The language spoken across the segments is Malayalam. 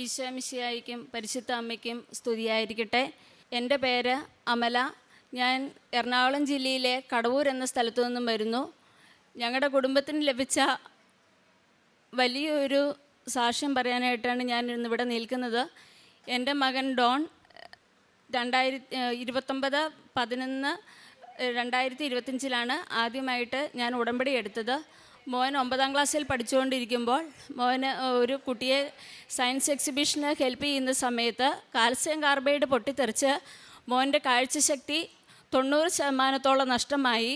ഈശോമിശിയായിക്കും പരിശുദ്ധ അമ്മയ്ക്കും സ്തുതിയായിരിക്കട്ടെ. എന്റെ പേര് അമല. ഞാൻ എറണാകുളം ജില്ലയിലെ കടവൂർ എന്ന സ്ഥലത്തു നിന്നും വരുന്നു. ഞങ്ങളുടെ കുടുംബത്തിന് ലഭിച്ച വലിയൊരു സാക്ഷ്യം പറയാനായിട്ടാണ് ഞാൻ ഇന്നിവിടെ നിൽക്കുന്നത്. എന്റെ മകൻ ഡോൺ രണ്ടായിരത്തി ഇരുപത്തൊമ്പത് പതിനൊന്ന് രണ്ടായിരത്തി ഇരുപത്തഞ്ചിലാണ് ആദ്യമായിട്ട് ഞാൻ ഉടമ്പടി എടുത്തത്. മോൻ ഒമ്പതാം ക്ലാസ്സിൽ പഠിച്ചുകൊണ്ടിരിക്കുമ്പോൾ മോന് ഒരു കുട്ടിയെ സയൻസ് എക്സിബിഷന് ഹെൽപ്പ് ചെയ്യുന്ന സമയത്ത് കാൽസ്യം കാർബൈഡ് പൊട്ടിത്തെറിച്ച് മോന്റെ കാഴ്ചശക്തി തൊണ്ണൂറ് ശതമാനത്തോളം നഷ്ടമായി.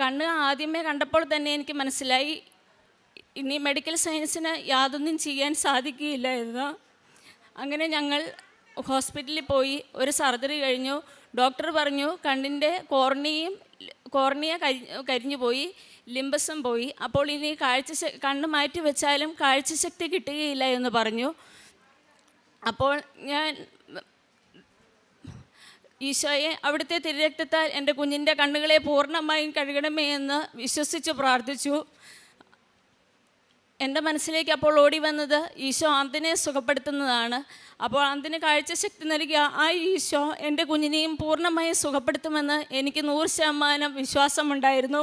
കണ്ണ് ആദ്യമേ കണ്ടപ്പോൾ തന്നെ എനിക്ക് മനസ്സിലായി ഇനി മെഡിക്കൽ സയൻസിന് യാതൊന്നും ചെയ്യാൻ സാധിക്കുകയില്ല എന്ന്. അങ്ങനെ ഞങ്ങൾ ഹോസ്പിറ്റലിൽ പോയി ഒരു സർജറി കഴിഞ്ഞു. ഡോക്ടർ പറഞ്ഞു കണ്ണിന്റെ കോർണിയും കോർണിയ കരി കരിഞ്ഞു പോയി ലിംബസും പോയി. അപ്പോൾ ഇനി കാഴ്ച കണ്ണ് മാറ്റി വെച്ചാലും കാഴ്ചശക്തി കിട്ടുകയില്ല എന്ന് പറഞ്ഞു. അപ്പോൾ ഞാൻ ഈശോയെ അവിടുത്തെ തിരുരക്തത്താൽ എന്റെ കുഞ്ഞിന്റെ കണ്ണുകളെ പൂർണമായും കഴുകണമേ എന്ന് വിശ്വസിച്ച് പ്രാർത്ഥിച്ചു. എന്റെ മനസ്സിലേക്ക് അപ്പോൾ ഓടി വന്നത് ഈശോ ആന്തിനെ സുഖപ്പെടുത്തുന്നതാണ്. അപ്പോൾ അതിന് കാഴ്ച ശക്തി നൽകിയ ആ ഈശോ എന്റെ കുഞ്ഞിനെയും പൂർണമായും സുഖപ്പെടുത്തുമെന്ന് എനിക്ക് നൂറ് ശതമാനം വിശ്വാസമുണ്ടായിരുന്നു.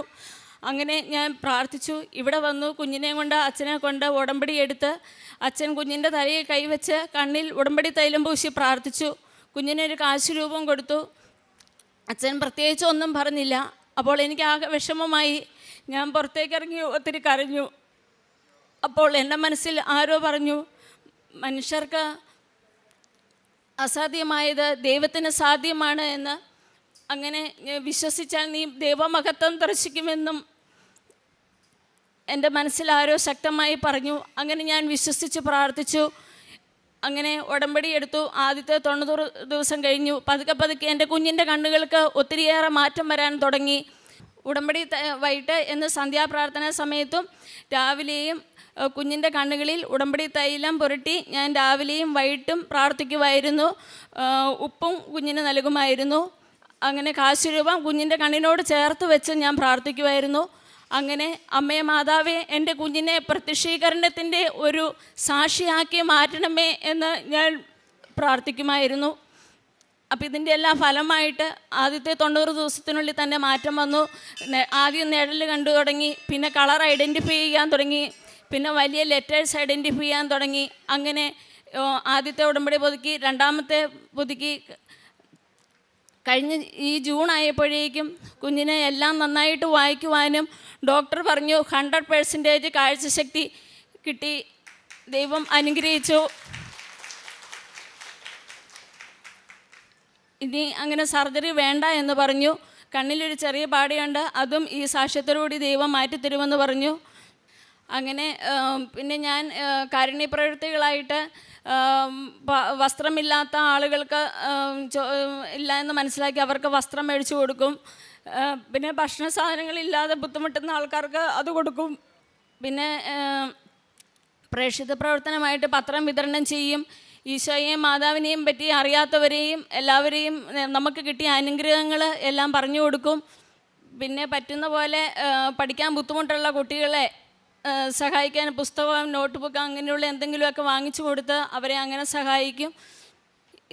അങ്ങനെ ഞാൻ പ്രാർത്ഥിച്ചു. ഇവിടെ വന്നു. കുഞ്ഞിനെ കൊണ്ട് അച്ഛനെ കൊണ്ട് ഉടമ്പടി എടുത്ത് അച്ഛൻ കുഞ്ഞിന്റെ തലയിൽ കൈവച്ച് കണ്ണിൽ ഉടമ്പടി തൈലം പൂശി പ്രാർത്ഥിച്ചു. കുഞ്ഞിനൊരു കാശ് രൂപം കൊടുത്തു. അച്ഛൻ പ്രത്യേകിച്ച് ഒന്നും പറഞ്ഞില്ല. അപ്പോൾ എനിക്ക് ആകെ വിഷമമായി. ഞാൻ പുറത്തേക്കിറങ്ങി ഒത്തിരി കരഞ്ഞു. അപ്പോൾ എന്റെ മനസ്സിൽ ആരോ പറഞ്ഞു മനുഷ്യർക്ക് അസാധ്യമായത് ദൈവത്തിന് സാധ്യമാണ് എന്ന്. അങ്ങനെ വിശ്വസിച്ചാൽ നീ ദൈവമഹത്വം ദർശിക്കുമെന്നും എന്റെ മനസ്സിൽ ആരോ ശക്തമായി പറഞ്ഞു. അങ്ങനെ ഞാൻ വിശ്വസിച്ച് പ്രാർത്ഥിച്ചു. അങ്ങനെ ഉടമ്പടി എടുത്തു. ആദ്യത്തെ തൊണ്ണൂറ് ദിവസം കഴിഞ്ഞു. പതുക്കെ പതുക്കെ എന്റെ കുഞ്ഞിന്റെ കണ്ണുകൾക്ക് ഒത്തിരിയേറെ മാറ്റം വരാൻ തുടങ്ങി. ഉടമ്പടി വൈകിട്ട് എന്ന് സന്ധ്യാപ്രാർത്ഥന സമയത്തും രാവിലെയും കുഞ്ഞിന്റെ കണ്ണുകളിൽ ഉടമ്പടി തൈലം പുരട്ടി ഞാൻ രാവിലെയും വൈകിട്ടും പ്രാർത്ഥിക്കുമായിരുന്നു ഉപ്പും കുഞ്ഞിന് നൽകുമായിരുന്നു. അങ്ങനെ കാശുരൂപം കുഞ്ഞിന്റെ കണ്ണിനോട് ചേർത്ത് വെച്ച് ഞാൻ പ്രാർത്ഥിക്കുമായിരുന്നു അങ്ങനെ അമ്മയെ മാതാവേ എന്റെ കുഞ്ഞിനെ പ്രത്യക്ഷീകരണത്തിന്റെ ഒരു സാക്ഷിയാക്കി മാറ്റണമേ എന്ന് ഞാൻ പ്രാർത്ഥിക്കുമായിരുന്നു. അപ്പോൾ ഇതിന്റെ എല്ലാം ഫലമായിട്ട് ആദ്യത്തെ തൊണ്ണൂറ് ദിവസത്തിനുള്ളിൽ തന്നെ മാറ്റം വന്നു. ആദ്യം നിഴൽ കണ്ടു തുടങ്ങി പിന്നെ കളർ ഐഡന്റിഫൈ ചെയ്യാൻ തുടങ്ങി പിന്നെ വലിയ ലെറ്റേഴ്സ് ഐഡന്റിഫൈ ചെയ്യാൻ തുടങ്ങി. അങ്ങനെ ആദ്യത്തെ ഉടമ്പടി പുതുക്കി രണ്ടാമത്തെ പുതുക്കി. കഴിഞ്ഞ ഈ ജൂൺ ആയപ്പോഴേക്കും കുഞ്ഞിനെ എല്ലാം നന്നായിട്ട് വായിക്കുവാനും ഡോക്ടർ പറഞ്ഞു ഹൺഡ്രഡ് പേഴ്സന്റേജ് കാഴ്ചശക്തി കിട്ടി. ദൈവം അനുഗ്രഹിച്ചു. ഇനി അങ്ങനെ സർജറി വേണ്ട എന്ന് പറഞ്ഞു. കണ്ണിലൊരു ചെറിയ പാടിയുണ്ട്. അതും ഈ സാക്ഷ്യത്തോടുകൂടി ദൈവം മാറ്റിത്തരുമെന്ന് പറഞ്ഞു. അങ്ങനെ പിന്നെ ഞാൻ കാരുണ്യപ്രവൃത്തികളായിട്ട് വസ്ത്രമില്ലാത്ത ആളുകൾക്ക് ഇല്ല എന്ന് മനസ്സിലാക്കി അവർക്ക് വസ്ത്രം മേടിച്ചു കൊടുക്കും. പിന്നെ ഭക്ഷണ സാധനങ്ങളില്ലാതെ ബുദ്ധിമുട്ടുന്ന ആൾക്കാർക്ക് അത് കൊടുക്കും. പിന്നെ പ്രേക്ഷിത പ്രവർത്തനമായിട്ട് പത്രം വിതരണം ചെയ്യും. ഈശോയെയും മാതാവിനെയും പറ്റി അറിയാത്തവരെയും എല്ലാവരെയും നമുക്ക് കിട്ടിയ അനുഗ്രഹങ്ങൾ എല്ലാം പറഞ്ഞു കൊടുക്കും. പിന്നെ പറ്റുന്ന പോലെ പഠിക്കാൻ ബുദ്ധിമുട്ടുള്ള കുട്ടികളെ സഹായിക്കാൻ പുസ്തകം നോട്ട് ബുക്ക് അങ്ങനെയുള്ള എന്തെങ്കിലുമൊക്കെ വാങ്ങിച്ചു കൊടുത്ത് അവരെ അങ്ങനെ സഹായിക്കും.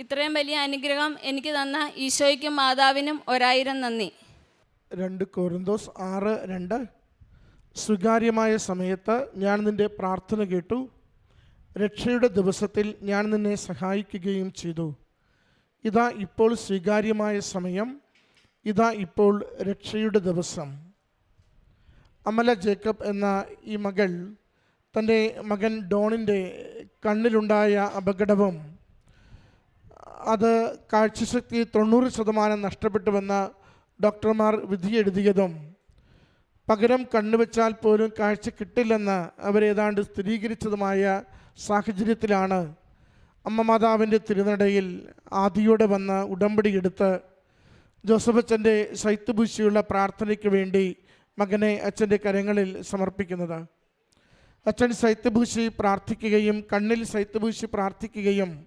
ഇത്രയും വലിയ അനുഗ്രഹം എനിക്ക് തന്ന ഈശോയ്ക്കും മാതാവിനും ഒരായിരം നന്ദി. രണ്ട് കോരിന്തോസ് ആറ് രണ്ട്. സ്വീകാര്യമായ സമയത്ത് ഞാൻ നിന്റെ പ്രാർത്ഥന കേട്ടു. രക്ഷയുടെ ദിവസത്തിൽ ഞാൻ നിന്നെ സഹായിക്കുകയും ചെയ്തു. ഇതാ ഇപ്പോൾ സ്വീകാര്യമായ സമയം. ഇതാ ഇപ്പോൾ രക്ഷയുടെ ദിവസം. അമല ജേക്കബ് എന്ന ഈ മകൾ തന്റെ മകൻ ഡോണിന്റെ കണ്ണിലുണ്ടായ അപകടവും അത് കാഴ്ചശക്തി തൊണ്ണൂറ് ശതമാനം നഷ്ടപ്പെട്ടുവെന്ന ഡോക്ടർമാർ വിധിയെഴുതിയതും പകരം കണ്ണുവെച്ചാൽ പോലും കാഴ്ച കിട്ടില്ലെന്ന് അവരേതാണ്ട് സ്ഥിരീകരിച്ചതുമായ സാഹചര്യത്തിലാണ് അമ്മ മാതാവിന്റെ തിരുനടയിൽ ആദിയോടെ വന്ന് ഉടമ്പടി എടുത്ത് ജോസഫച്ചന്റെ ശൈത്യഭൂശിയുള്ള പ്രാർത്ഥനയ്ക്ക് വേണ്ടി മകനെ അച്ഛന്റെ കരങ്ങളിൽ സമർപ്പിക്കുന്നത്. അച്ഛൻ ശൈത്യഭൂശി പ്രാർത്ഥിക്കുകയും കണ്ണിൽ ശൈത്യഭൂശി പ്രാർത്ഥിക്കുകയും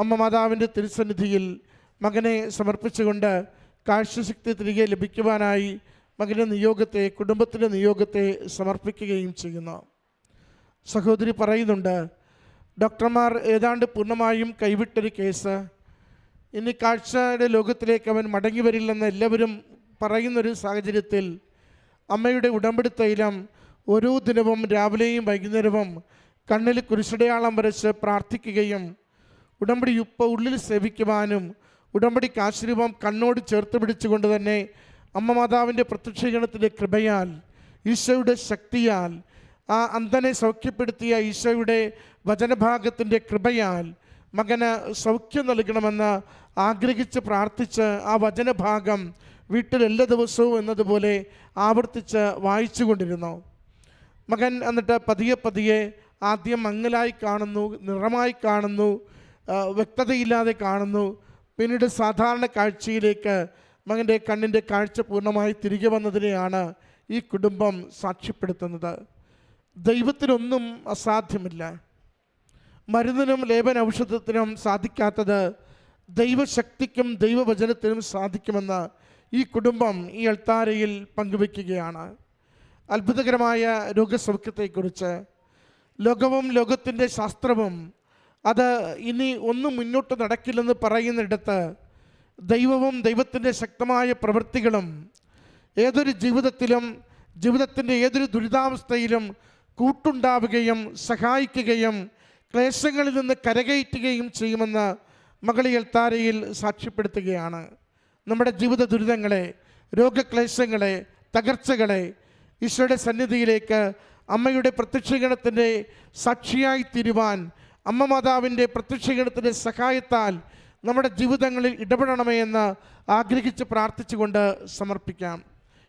അമ്മ മാതാവിന്റെ തിരുസന്നിധിയിൽ മകനെ സമർപ്പിച്ചുകൊണ്ട് കാഴ്ചശക്തി തിരികെ ലഭിക്കുവാനായി മകന്റെ നിയോഗത്തെ കുടുംബത്തിന്റെ നിയോഗത്തെ സമർപ്പിക്കുകയും ചെയ്യുന്നു. സഹോദരി പറയുന്നുണ്ട് ഡോക്ടർമാർ ഏതാണ്ട് പൂർണമായും കൈവിട്ടൊരു കേസ്. ഇനി കാഴ്ചയുടെ ലോകത്തിലേക്ക് അവൻ മടങ്ങി വരില്ലെന്ന് എല്ലാവരും പറയുന്നൊരു സാഹചര്യത്തിൽ അമ്മയുടെ ഉടമ്പടി തൈലം ഓരോ ദിനവും രാവിലെയും വൈകുന്നേരവും കണ്ണിൽ കുരിശടയാളം വരച്ച് പ്രാർത്ഥിക്കുകയും ഉടമ്പടി ഉപ്പ ഉള്ളിൽ സേവിക്കുവാനും ഉടമ്പടിക്ക് ആശ്രൂപം കണ്ണോട് ചേർത്ത് പിടിച്ചുകൊണ്ട് തന്നെ അമ്മ മാതാവിന്റെ പ്രത്യക്ഷീകരണത്തിന്റെ കൃപയാൽ ഈശോയുടെ ശക്തിയാൽ ആ അന്ധനെ സൗഖ്യപ്പെടുത്തിയ ഈശോയുടെ വചനഭാഗത്തിന്റെ കൃപയാൽ മകന് സൗഖ്യം നൽകണമെന്ന് ആഗ്രഹിച്ച് പ്രാർത്ഥിച്ച് ആ വചനഭാഗം വീട്ടിൽ എല്ലാ ദിവസവും എന്നതുപോലെ ആവർത്തിച്ച് വായിച്ചു കൊണ്ടിരുന്നു. മകൻ എന്നിട്ട് പതിയെ പതിയെ ആദ്യം മങ്ങലായി കാണുന്നു നിറമായി കാണുന്നു വ്യക്തതയില്ലാതെ കാണുന്നു. പിന്നീട് സാധാരണ കാഴ്ചയിലേക്ക് മകന്റെ കണ്ണിന്റെ കാഴ്ച പൂർണമായി തിരികെ വന്നതിനെയാണ് ഈ കുടുംബം സാക്ഷ്യപ്പെടുത്തുന്നത്. ദൈവത്തിനൊന്നും അസാധ്യമില്ല. മരുന്നിനും ലേപന ഔഷധത്തിനും സാധിക്കാത്തത് ദൈവശക്തിക്കും ദൈവവചനത്തിനും സാധിക്കുമെന്ന് ഈ കുടുംബം ഈ അൾത്താരയിൽ പങ്കുവെക്കുകയാണ്. അത്ഭുതകരമായ രോഗസൗഖ്യത്തെക്കുറിച്ച് ലോകവും ലോകത്തിന്റെ ശാസ്ത്രവും അത് ഇനി ഒന്നും മുന്നോട്ട് നടക്കില്ലെന്ന് പറയുന്നിടത്ത് ദൈവവും ദൈവത്തിന്റെ ശക്തമായ പ്രവൃത്തികളും ഏതൊരു ജീവിതത്തിലും ജീവിതത്തിന്റെ ഏതൊരു ദുരിതാവസ്ഥയിലും കൂട്ടുണ്ടാവുകയും സഹായിക്കുകയും ക്ലേശങ്ങളിൽ നിന്ന് കരകയറ്റുകയും ചെയ്യുമെന്ന് മകളിയൽ താരയിൽ സാക്ഷ്യപ്പെടുത്തുകയാണ്. നമ്മുടെ ജീവിത ദുരിതങ്ങളെ രോഗക്ലേശങ്ങളെ തകർച്ചകളെ ഈശോയുടെ സന്നിധിയിലേക്ക് അമ്മയുടെ പ്രത്യക്ഷീകരണത്തിന്റെ സാക്ഷിയായി തീരുവാൻ അമ്മ മാതാവിന്റെ പ്രത്യക്ഷീകരണത്തിന്റെ സഹായത്താൽ നമ്മുടെ ജീവിതങ്ങളിൽ ഇടപെടണമേ എന്ന് ആഗ്രഹിച്ച് പ്രാർത്ഥിച്ചുകൊണ്ട് സമർപ്പിക്കാം.